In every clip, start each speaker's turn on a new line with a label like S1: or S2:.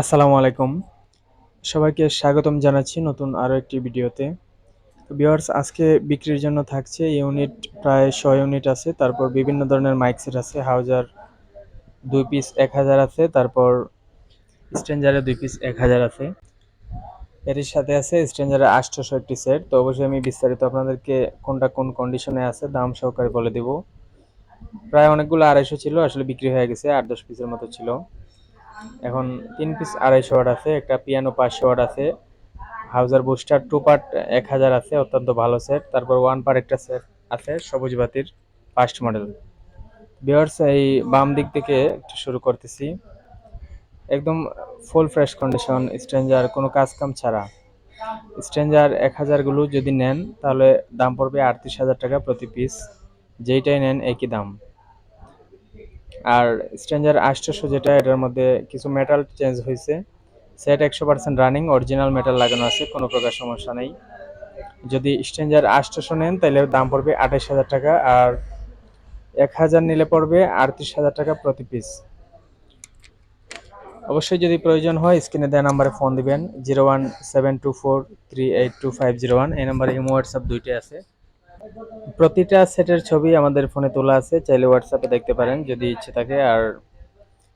S1: আসসালামু আলাইকুম। সবাইকে স্বাগতম জানাচ্ছি নতুন আরও একটি ভিডিওতে। ভিউয়ার্স, আজকে বিক্রির জন্য থাকছে ইউনিট, প্রায় শ ইউনিট আছে, তারপর বিভিন্ন ধরনের মাইক সেট আছে, হাউজার দুই পিস এক হাজার আছে, তারপর স্ট্রেঞ্জারে দুই পিস এক হাজার আছে। এর সাথে আছে স্ট্রেঞ্জারের আটশোশো একটি সেট তো অবশ্যই আমি বিস্তারিত আপনাদেরকে কোনটা কোন কন্ডিশনে আছে, দাম সহকারে বলে দেব। প্রায় অনেকগুলো আড়াইশো ছিল, আসলে বিক্রি হয়ে গেছে, আট দশ পিসের মতো ছিল। এখন তিন পিস আড়াইশো ওয়াট আছে, একটা পিয়ানো পাঁচশো ওয়াট আছে হাউজার বুস্টার টু পার্ট এক হাজার আছে, অত্যন্ত ভালো সেট তারপর ওয়ান পার্ট একটা সেট আছে, সবুজ বাতির ফার্স্ট মডেল বিয়ার্স এই বাম দিক থেকে একটু শুরু করতেছি। একদম ফুল ফ্রেশ কন্ডিশন স্ট্রেঞ্জার কোনো কাজ কাম ছাড়া। স্ট্রেঞ্জার এক হাজারগুলো যদি নেন, তাহলে দাম পড়বে আটত্রিশ হাজার টাকা প্রতি পিস যেইটাই নেন, একই দাম। আর স্ট্রেঞ্জার আটশোশো যেটা, এটার মধ্যে কিছু মেটাল চেঞ্জ হয়েছে সেট একশো পার্সেন্ট রানিং অরিজিনাল মেটাল লাগানো আছে, কোনো প্রকার সমস্যা নেই। যদি স্ট্রেঞ্জার আটশোশো নেন তাহলে দাম পড়বে আঠাশ হাজার টাকা, আর এক হাজার নিলে পড়বে আটত্রিশ হাজার টাকা প্রতি পিস অবশ্যই যদি প্রয়োজন হয়, স্ক্রিনে দেওয়া নাম্বারে ফোন দিবেন, zero one seven two four three eight two five zero one, এই নাম্বারে ইমো, হোয়াটসঅ্যাপ দুইটাই আছে। প্রতিটা সেটের ছবি আমাদের ফোনে তোলা আছে, চাইলে হোয়াটসঅ্যাপে দেখতে পারেন যদি ইচ্ছে থাকে। আর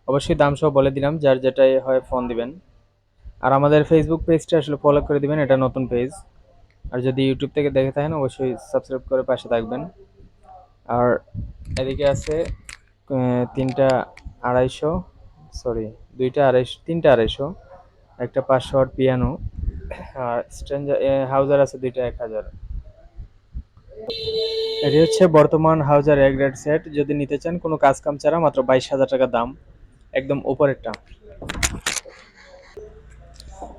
S1: অবশ্যই দাম সহ বলে দিলাম, যার যেটাই হয় ফোন দিবেন। আর আমাদের ফেসবুক পেজটা আসলে ফলো করে দিবেন, এটা নতুন পেজ আর যদি ইউটিউব থেকে দেখে থাকেন, অবশ্যই সাবস্ক্রাইব করে পাশে থাকবেন। আর এদিকে আছে তিনটা আড়াইশো সরি দুইটা আড়াইশো, তিনটা আড়াইশো, একটা পাঁচশো পিয়ানো আর স্ট্রেঞ্জার হাউজার আছে, দুইটা এক হাজার। এটি হচ্ছে বর্তমান হাউজার এক গ্রেড সেট। যদি নিতে চান, কোনো কাজ কাম ছাড়া মাত্র বাইশ হাজার টাকা দাম। একদম উপরেরটা।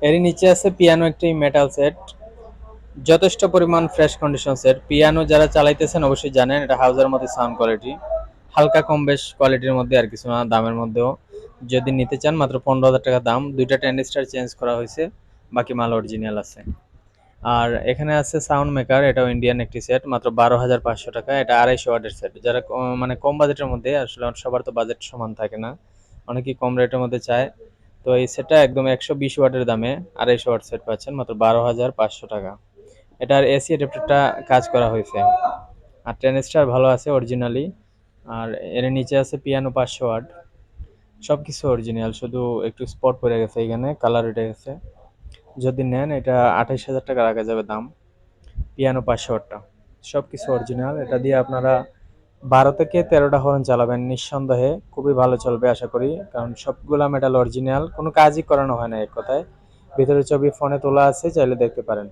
S1: এরই নিচে আছে পিয়ানো একটি মেটাল সেট যথেষ্ট পরিমাণ ফ্রেশ কন্ডিশন সেট পিয়ানো যারা চালাইতেছেন, অবশ্যই জানেন, এটা হাউজার মধ্যে সাউন্ড কোয়ালিটি হালকা কম বেশ কোয়ালিটির মধ্যে আর কিছু না, দামের মধ্যেও। যদি নিতে চান, মাত্র পনেরো হাজার টাকা দাম। দুইটা টেন্ডিস্টার চেঞ্জ করা হয়েছে। বাকি মাল অরিজিনাল আছে। আর এখানে আছে সাউন্ড মেকার এটাও ইন্ডিয়ান একটি সেট মাত্র বারো হাজার পাঁচশো টাকা, এটা আড়াইশো ওয়াটের সেট যারা মানে কম বাজেটের মধ্যে, আসলে সবার তো বাজেট সমান থাকে না, অনেকেই কম রেটের মধ্যে চায়। তো এই সেটটা একদম একশো বিশ ওয়াটের দামে আড়াইশো ওয়াট সেট পাচ্ছেন, মাত্র বারো হাজার পাঁচশো টাকা। এটার এসি অ্যাডাপ্টারটা কাজ করা হয়েছে। আর টেন স্টার ভালো আছে অরিজিনালি আর এর নিচে আছে পিয়ানো পাঁচশো ওয়াট। সব কিছু অরিজিনাল শুধু একটু স্পট পড়ে গেছে এখানে কালার উঠে গেছে। যদি নেন, এটা আঠাইশ হাজার টাকা রাখা যাবে দাম। পিয়ানো পাঁচশো ওয়াটটা সব কিছু অরিজিনাল এটা দিয়ে আপনারা বারো থেকে তেরোটা হরন চালাবেন নিঃসন্দেহে। খুবই ভালো চলবে, আশা করি। কারণ সবগুলা মেটাল অরিজিনাল কোনো কাজই করানো হয় না এক কথায়। ভিতরে ছবি ফোনে তোলা আছে, চাইলে দেখতে পারেন।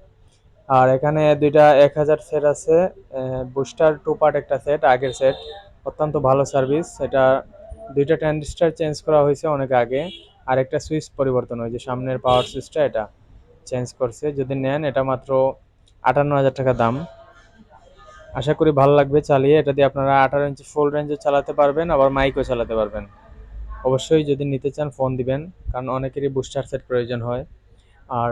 S1: আর এখানে দুইটা এক হাজার সেট আছে। বুস্টার টু পার্ট একটা সেট আগের সেট অত্যন্ত ভালো সার্ভিস এটা দুইটা ট্রানজিস্টার চেঞ্জ করা হয়েছে অনেক আগে। আর একটা সুইচ পরিবর্তন হয়েছে। সামনের পাওয়ার সুইচটা এটা। চেঞ্জ করছে। যদি নেন, এটা মাত্র আটান্ন হাজার টাকা দাম। আশা করি ভালো লাগবে চালিয়ে। এটা দিয়ে আপনারা আঠারো ইঞ্চি ফুল রেঞ্জে চালাতে পারবেন, আবার মাইকও চালাতে পারবেন। অবশ্যই যদি নিতে চান ফোন দিবেন, কারণ অনেকেরই বুস্টার সেট প্রয়োজন হয়। আর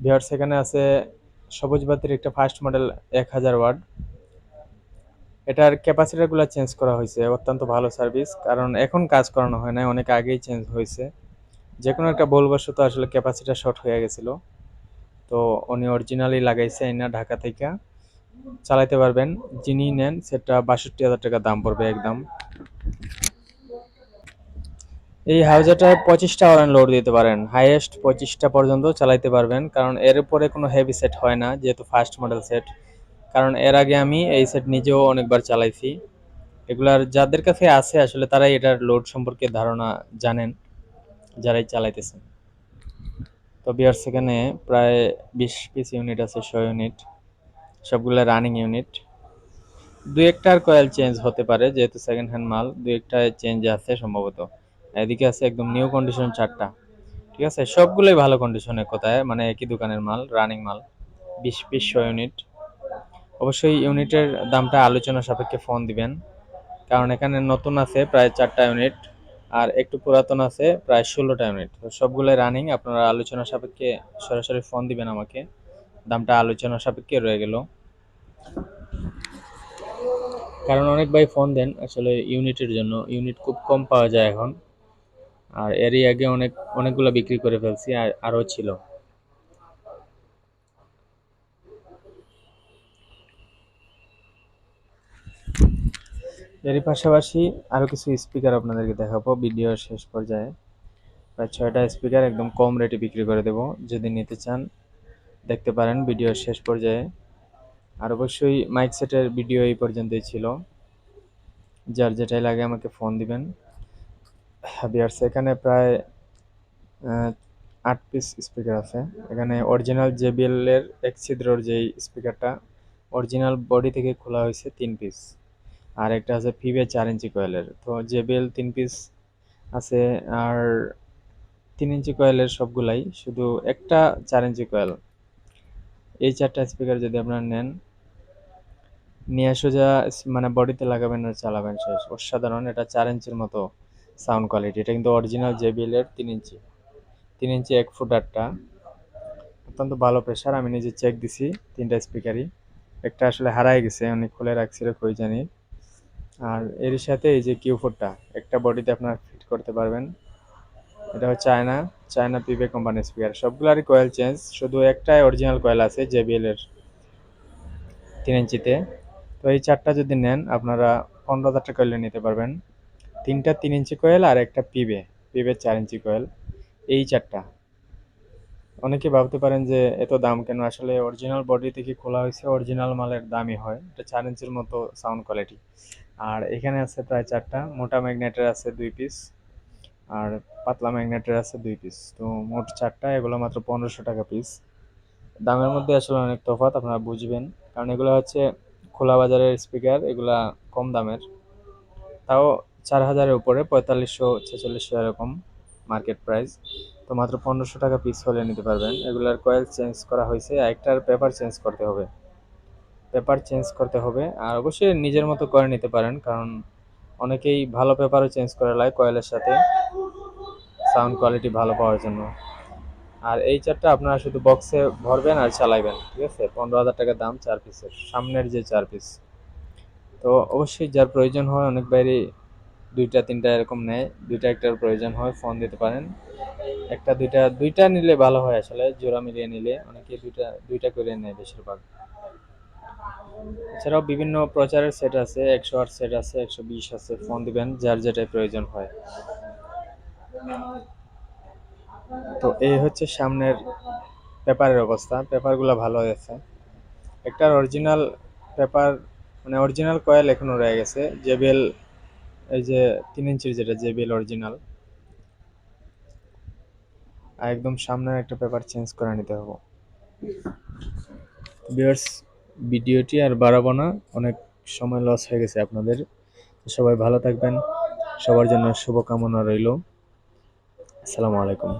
S1: ভিওর সেখানে আছে সবুজ বাতির একটা ফার্স্ট মডেল এক হাজার ওয়াট এটার ক্যাপাসিটারগুলো চেঞ্জ করা হয়েছে। অত্যন্ত ভালো সার্ভিস কারণ এখন কাজ করানো হয় না অনেক আগেই চেঞ্জ হয়েছে। যে কোনো একটা ভুলবশত আসলে ক্যাপাসিটার শর্ট হয়ে গেছিল। তো উনি অরিজিনালি লাগাইছে না ঢাকা থেকে। চালাইতে পারবেন। যিনি নেন, সেটা বাষট্টি হাজার টাকা দাম পড়বে একদম। এই হাউজারটায় পঁচিশটা অরেন লোড দিতে পারেন। হাইয়েস্ট পঁচিশটা পর্যন্ত চালাইতে পারবেন। কারণ এর উপরে কোনো হেভি সেট হয় না, যেহেতু ফার্স্ট মডেল সেট কারণ এর আগে আমি এই সেট নিজেও অনেকবার চালাইছি। এগুলার যাদের কাছে আছে, আসলে তারাই এটার লোড সম্পর্কে ধারণা জানেন। যারাই চালাইতেছেন। তো বিয়ার সেখানে প্রায় বিশ পিস ইউনিট আছে শো ইউনিট সবগুলো রানিং ইউনিট দুই একটার কয়েল চেঞ্জ হতে পারে, যেহেতু সেকেন্ড হ্যান্ড মাল দু একটা চেঞ্জ আছে সম্ভবত। এদিকে আছে একদম নিউ কন্ডিশন চারটা, ঠিক আছে? সবগুলোই ভালো কন্ডিশনের কোথায় মানে একই দোকানের মাল রানিং মাল, বিশ পিস শো ইউনিট অবশ্যই ইউনিটের দামটা আলোচনা সাপেক্ষে ফোন দিবেন, কারণ এখানে নতুন আছে প্রায় চারটা ইউনিট আর একটু পুরাতন আছে, প্রায় ষোলোটা ইউনিট তো সবগুলোই রানিং আপনারা আলোচনা সাপেক্ষে সরাসরি ফোন দিবেন আমাকে। দামটা আলোচনা সাপেক্ষে রয়ে গেল। কারণ অনেক ভাই ফোন দেন আসলে ইউনিটের জন্য। ইউনিট খুব কম পাওয়া যায় এখন। আর এরই আগে অনেক, অনেকগুলো বিক্রি করে ফেলছি, আর আরও ছিল। এরই পাশাপাশি আরও কিছু স্পিকার আপনাদেরকে দেখাবো। ভিডিওর শেষ পর্যায়ে। প্রায় ছয়টা স্পিকার একদম কম রেটে বিক্রি করে দেব। যদি নিতে চান, দেখতে পারেন ভিডিওর শেষ পর্যায়ে। আর অবশ্যই মাইক সেটের ভিডিও এই পর্যন্তই ছিল। যার যেটাই লাগে আমাকে ফোন দিবেন। বিয়ার্স এখানে প্রায় আট পিস স্পিকার আছে। এখানে অরিজিনাল জেবিএল এর এক ছিদ্রর যেই স্পিকারটা অরিজিনাল বডি থেকে খোলা হয়েছে তিন পিস আর একটা আছে ফিবে চার ইঞ্চি কয়েলের। তো জেবিএল তিন পিস আছে, আর তিন ইঞ্চি কয়েলের সবগুলাই, শুধু একটা চার ইঞ্চি কয়েল। এই চারটা স্পিকার যদি আপনারা নেন, নিয়ে সোজা মানে বডিতে লাগাবেন আর চালাবেন শেষ। অসাধারণ, এটা চার ইঞ্চির মতো সাউন্ড কোয়ালিটি এটা কিন্তু অরিজিনাল জেবিএল এর তিন ইঞ্চি। তিন ইঞ্চি এক ফুট আটটা। অত্যন্ত ভালো প্রেশার আমি নিজে চেক দিছি তিনটা স্পিকারই একটা আসলে হারাই গেছে, অনেক খুলে রাখছিল কই জানি। আর এর সাথে এই যে কিউ ফোরটা একটা বডিতে আপনার ফিট করতে পারবেন। এটা হচ্ছে চায়না চায়না পিবে কোম্পানির স্পিকার সবগুলারই কয়েল চেঞ্জ শুধু একটাই অরিজিনাল কয়েল আছে জেবিএল এর তিন ইঞ্চিতে। তো এই চারটা যদি নেন, আপনারা পনেরো হাজার টাকা কয়েলে নিতে পারবেন। তিনটা তিন ইঞ্চি কয়েল আর একটা পিবে পিবের চার ইঞ্চি কয়েল এই চারটা। অনেকে ভাবতে পারেন যে, এত দাম কেন? আসলে অরিজিনাল বডি থেকে খোলা হয়েছে? অরিজিনাল মালের দামই হয়। এটা চার ইঞ্চির মতো সাউন্ড কোয়ালিটি আর এখানে আছে প্রায় চারটা। মোটা ম্যাগনেটের আছে দুই পিস আর পাতলা ম্যাগনেটের আছে দুই পিস তো মোট চারটা, এগুলো মাত্র পনেরোশো টাকা পিস দামের মধ্যে আসলে অনেক তফাৎ, আপনারা বুঝবেন। কারণ এগুলো হচ্ছে খোলা বাজারের স্পিকার এগুলা কম দামের। তাও চার হাজারের উপরে, পঁয়তাল্লিশশো, ছেচল্লিশশো এরকম মার্কেট প্রাইস তো মাত্র পনেরোশো টাকা পিস হলে নিতে পারবেন। এগুলার কয়েল চেঞ্জ করা হয়েছে। একটার পেপার চেঞ্জ করতে হবে। পেপার চেঞ্জ করতে হবে। আর অবশ্যই নিজের মতো করে নিতে পারেন, কারণ অনেকেই ভালো পেপারও চেঞ্জ করে লাগে কয়েলের সাথে। সাউন্ড কোয়ালিটি ভালো পাওয়ার জন্য। আর এই চারটা আপনারা শুধু বক্সে ভরবেন আর চালাইবেন, ঠিক আছে? পনেরো হাজার টাকা দাম চার পিসের, সামনের যে চার পিস। তো অবশ্যই যার প্রয়োজন হয়, অনেক বাইরে দুইটা, তিনটা এরকম নেয়। দুইটা একটার প্রয়োজন হয়, ফোন দিতে পারেন। একটা, দুইটা দুইটা নিলে ভালো হয় আসলে, জোড়া মিলিয়ে নিলে। অনেকে দুইটা দুইটা করে নেয় বেশিরভাগ। এছাড়াও বিভিন্ন প্রচারের সেট আছে, একশো আট সেট আছে, একশো বিশ আছে ফোন দিবেন, যার যেটাই প্রয়োজন হয়। তো এই হচ্ছে সামনের পেপারের অবস্থা। পেপারগুলো ভালো আছে একটার অরিজিনাল পেপার মানে অরিজিনাল কয়েল এখনও রয়ে গেছে জেবিএল এই যে তিন ইঞ্চির যেটা জেবিএল অরিজিনাল আর একদম সামনের একটা পেপার চেঞ্জ করে নিতে হবে। ভিউয়ার্স ভিডিওটি আর বাড়াবো না। অনেক সময় লস হয়ে গেছে আপনাদের। সবাই ভালো থাকবেন। সবার জন্য শুভকামনা রইল। আসসালামু আলাইকুম।